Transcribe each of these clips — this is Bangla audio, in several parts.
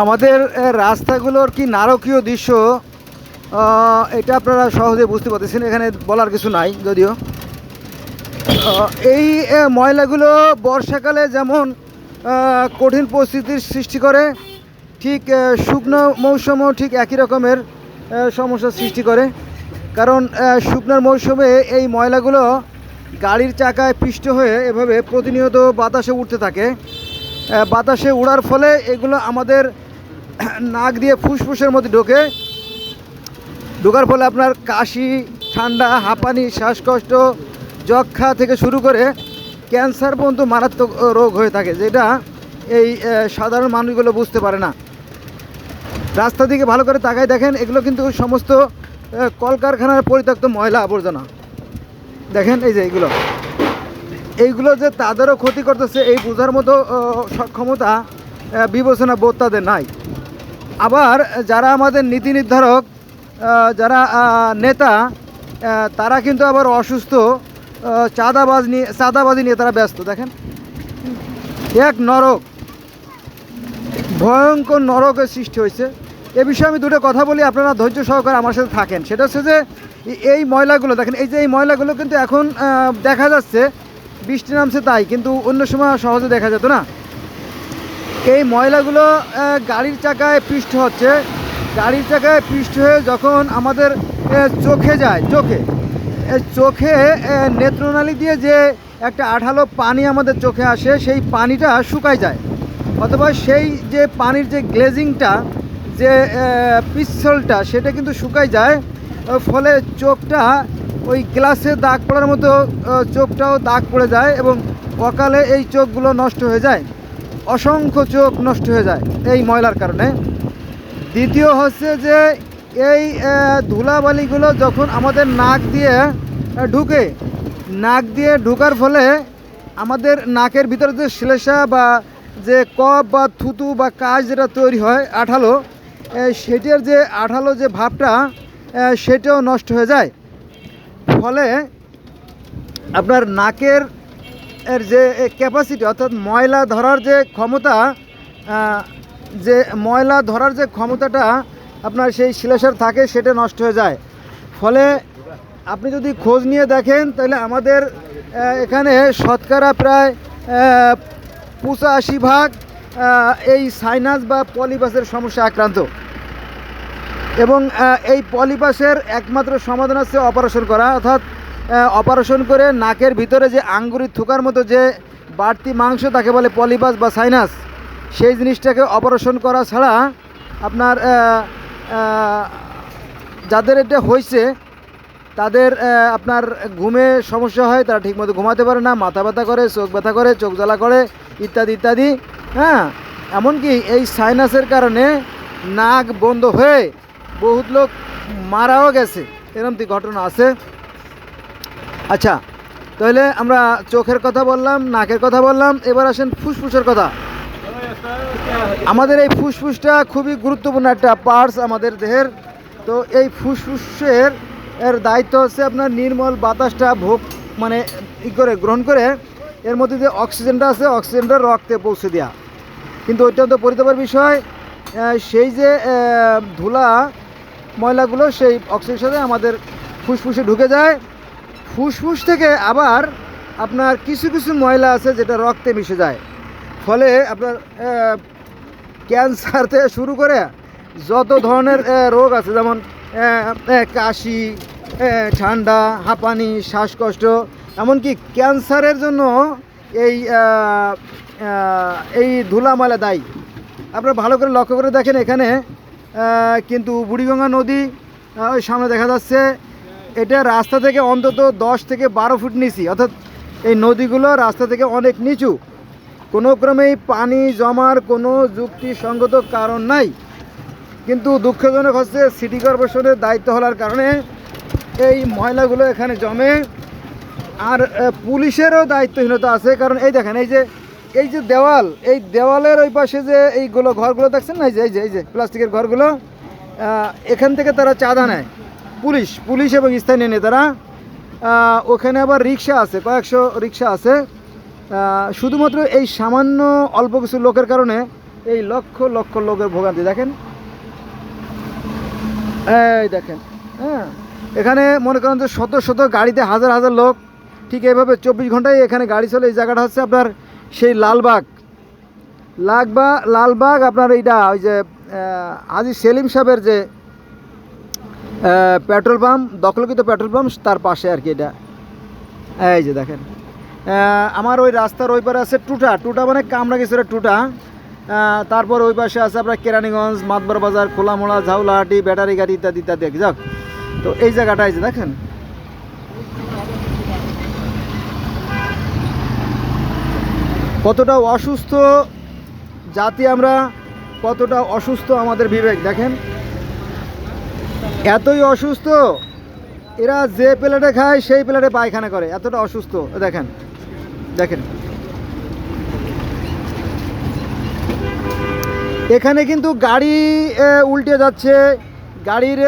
আমাদের রাস্তাগুলোর কি নারকীয় দৃশ্য? এটা আপনারা সহজে বুঝতে পারতেছেন এখানে বলার কিছু নাই যদিও। এই ময়লাগুলো বর্ষাকালে যেমন কঠিন পরিস্থিতির সৃষ্টি করে ঠিক শুকনো মৌসুমও ঠিক একই রকমের আহ, সমস্যার সৃষ্টি করে। কারণ শুকনোর মৌসুমে এই ময়লাগুলো গাড়ির চাকায় পিষ্ট হয়ে এভাবে প্রতিনিয়ত বাতাসে উঠতে থাকে। বাতাসে উড়ার ফলে এগুলো আমাদের নাক দিয়ে ফুসফুসের মধ্যে ঢোকে। ঢোকার ফলে আপনার কাশি, ঠান্ডা, হাঁপানি, শ্বাসকষ্ট যক্ষা থেকে শুরু করে ক্যান্সার পর্যন্ত মারাত্মক রোগ হয়ে থাকে, যেটা এই সাধারণ মানুষগুলো বুঝতে পারে না। রাস্তা দিকে ভালো করে তাকায় দেখেন, এগুলো কিন্তু সমস্ত কলকারখানার পরিত্যক্ত ময়লা আবর্জনা। দেখেন এই যে এইগুলো এইগুলো যে তাদেরও ক্ষতি করতেছে, এই বোঝার মতো সক্ষমতা বিবেচনা বোধ তাদের নাই। আবার যারা আমাদের নীতি নির্ধারক যারা নেতা তারা কিন্তু আবার অসুস্থ চাঁদাবাজ নিয়ে, চাঁদাবাজি নিয়ে তারা ব্যস্ত, দেখেন। এক নরক, ভয়ঙ্কর নরকের সৃষ্টি হয়েছে। এ বিষয়ে আমি দুটো কথা বলি, আপনারা ধৈর্য সহকারে আমার সাথে থাকেন। সেটা হচ্ছে যে, এই ময়লাগুলো, দেখেন, এই যে এই ময়লাগুলো কিন্তু এখন দেখা যাচ্ছে বৃষ্টি নামছে তাই, কিন্তু অন্য সময় সহজে দেখা যেত না। এই ময়লাগুলো গাড়ির চাকায় পৃষ্ঠ হচ্ছে। গাড়ির চাকায় পৃষ্ঠ হয়ে যখন আমাদের চোখে যায়, চোখে চোখে নেত্রনালী দিয়ে যে একটা আঠালো পানি আমাদের চোখে আসে, সেই পানিটা শুকায় যায়। অথবা সেই যে পানির যে গ্লেজিংটা, যে পিচ্ছলটা, সেটা কিন্তু শুকায় যায়। ফলে চোখটা ওই গ্লাসে দাগ পড়ার মতো চোখটাও দাগ পড়ে যায় এবং অকালে এই চোখগুলো নষ্ট হয়ে যায়। অসংখ্য চোখ নষ্ট হয়ে যায় এই ময়লার কারণে। দ্বিতীয় হচ্ছে যে এই ধুলাবালিগুলো যখন আমাদের নাক দিয়ে ঢুকে, নাক দিয়ে ঢুকার ফলে আমাদের নাকের ভিতরে যে শ্লেষা বা যে কপ বা থুতু বা কাজ যেটা তৈরি হয় আঠালো সেটার যে আঠালো যে ভাবটা সেটাও নষ্ট হয়ে যায়। ফলে আপনার নাকের এর যে ক্যাপাসিটি অর্থাৎ ময়লা ধরার যে ক্ষমতা যে ময়লা ধরার যে ক্ষমতাটা আপনার সেই শিলাসার থাকে, সেটা নষ্ট হয়ে যায়। ফলে আপনি যদি খোঁজ নিয়ে দেখেন, তাহলে আমাদের এখানে শতকরা প্রায় পঁচাশি ভাগ এই সাইনাস বা পলিবাসের সমস্যা আক্রান্ত। এবং এই পলিপাসের একমাত্র সমাধান হচ্ছে অপারেশন করা। অর্থাৎ অপারেশন করে নাকের ভিতরে যে আঙ্গুরি থুকার মতো যে বাড়তি মাংস তাকে বলে পলিপাস বা সাইনাস, সেই জিনিসটাকে অপারেশন করা ছাড়া আপনার যাদের এটা হয়েছে, তাদের আপনার ঘুমে সমস্যা হয়, তারা ঠিকমতো ঘুমাতে পারে না, মাথা ব্যথা করে, চোখ ব্যথা করে, চোখ জ্বালা করে, ইত্যাদি ইত্যাদি। হ্যাঁ এমনকি এই সাইনাসের কারণে নাক বন্ধ হয়ে বহুত লোক মারাও গেছে। এরকম কি ঘটনা আছে। আচ্ছা তাহলে আমরা চোখের কথা বললাম, নাকের কথা বললাম, এবার আসেন ফুসফুসের কথা। আমাদের এই ফুসফুসটা খুবই গুরুত্বপূর্ণ একটা পার্টস আমাদের দেহের। তো এই ফুসফুসের এর দায়িত্ব হচ্ছে আপনার নির্মল বাতাসটা ভোগ মানে ই করে, গ্রহণ করে। এর মধ্যে যে অক্সিজেনটা আছে, অক্সিজেনটা রক্তে পৌঁছে দেওয়া কিন্তু অত্যন্ত পরিতাপের বিষয় সেই যে ধুলা ময়লাগুলো সেই অক্সিজেনের সাথে আমাদের ফুসফুসে ঢুকে যায়। ফুসফুস থেকে আবার আপনার কিছু কিছু ময়লা আছে যেটা রক্তে মিশে যায়। ফলে আপনার ক্যান্সার থেকে শুরু করে যত ধরনের রোগ আছে, যেমন কাশি ঠান্ডা, হাঁপানি, শ্বাসকষ্ট, এমনকি ক্যান্সারের জন্য এই এই ধুলা ময়লা দায়ী। আপনারা ভালো করে লক্ষ্য করে দেখেন এখানে কিন্তু বুড়িগঙ্গা নদী ওই সামনে দেখা যাচ্ছে, এটা রাস্তা থেকে অন্তত দশ থেকে বারো ফুট নিচি। অর্থাৎ এই নদীগুলো রাস্তা থেকে অনেক নিচু। কোনো ক্রমেই পানি জমার কোনো যুক্তিসঙ্গত কারণ নাই। কিন্তু দুঃখজনক হচ্ছে, সিটি কর্পোরেশনের দায়িত্ব হওয়ার কারণে এই ময়লাগুলো এখানে জমে। আর পুলিশেরও দায়িত্বহীনতা আছে। কারণ এই দেখেন, এই যে এই যে দেওয়াল, এই দেওয়ালের ওই পাশে যে এইগুলো ঘরগুলো দেখছেন না, এই যে এই যে এই যে প্লাস্টিকের ঘরগুলো এখান থেকে তারা চাঁদা নেয়। পুলিশ পুলিশ এবং স্থানীয় নেতারা ওখানে আবার রিক্সা আছে, কয়েকশো রিক্সা আছে। শুধুমাত্র এই সামান্য অল্প কিছু লোকের কারণে এই লক্ষ লক্ষ লোকের ভোগান্তি। দেখেন। এই দেখেন হ্যাঁ। এখানে মনে করেন যে শত শত গাড়িতে হাজার হাজার লোক, ঠিক এইভাবে চব্বিশ ঘন্টায় এখানে গাড়ি চলে, এই জায়গাটা হচ্ছে আপনার সেই লালবাগ। লাগবা লালবাগ আপনার এইটা, ওই যে আজি সেলিম সাহেবের যে পেট্রোল পাম্প, দখলকৃত পেট্রোল পাম্প তার পাশে আর কি এটা। এই যে দেখেন। আমার ওই রাস্তার ওই পারে আছে টুটা। টুটা মানে কামরা কিছুটা টুটা তারপর ওই পাশে আছে আপনার কেরানীগঞ্জ, মাতবার বাজার, খোলামোড়া, ঝাউলাহাটি, ব্যাটারি গাড়ি ইত্যাদি ইত্যাদি। যাক, তো এই জায়গাটা এই যে দেখেন। কতটা অসুস্থ জাতি আমরা, কতটা অসুস্থ আমাদের বিবেক, দেখেন। এতই অসুস্থ, এরা যে প্লেটে খায়, সেই প্লেটে পায়খানা করে, এতটা অসুস্থ, দেখেন দেখেন। এখানে কিন্তু গাড়ি উল্টে যাচ্ছে, গাড়ির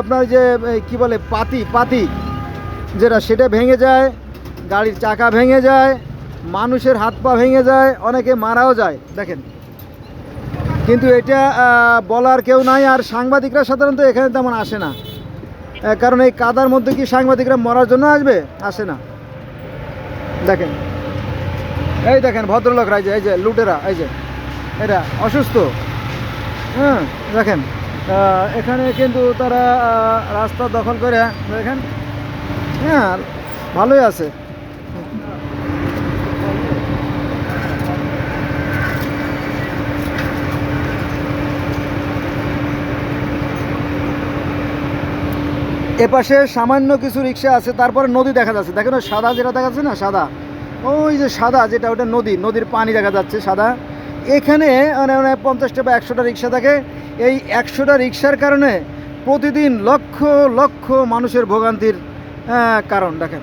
আপনার যে কি বলে, পাতি পাতি, যেটা সেটা ভেঙে যায়, গাড়ির চাকা ভেঙে যায় মানুষের হাত পা ভেঙে যায়, অনেকে মারাও যায়। দেখেন। কিন্তু এটা বলার কেউ নাই, আর সাংবাদিকরা সাধারণত এখানে তেমন আসে না। কারণ এই কাদার মধ্যে কি সাংবাদিকরা মরার জন্য আসবে? আসে না। দেখেন। এই দেখেন ভদ্রলোকরা এই যে এই যে, লুটেরা, এই যে এটা অসুস্থ। হ্যাঁ দেখেন। এখানে কিন্তু তারা রাস্তা দখল করে, দেখেন। হ্যাঁ ভালোই আছে। এপাশে সামান্য কিছু রিক্সা আছে, তারপরে নদী দেখা যাচ্ছে। দেখেন সাদা যেটা দেখা যাচ্ছে না, সাদা? ওই যে সাদা, যেটা ওটা নদী, নদীর পানি দেখা যাচ্ছে, সাদা। এখানে মানে মানে পঞ্চাশটা বা একশোটা রিক্সা থাকে। এই একশোটা রিক্সার কারণে প্রতিদিন লক্ষ লক্ষ মানুষের ভোগান্তির কারণ, দেখেন।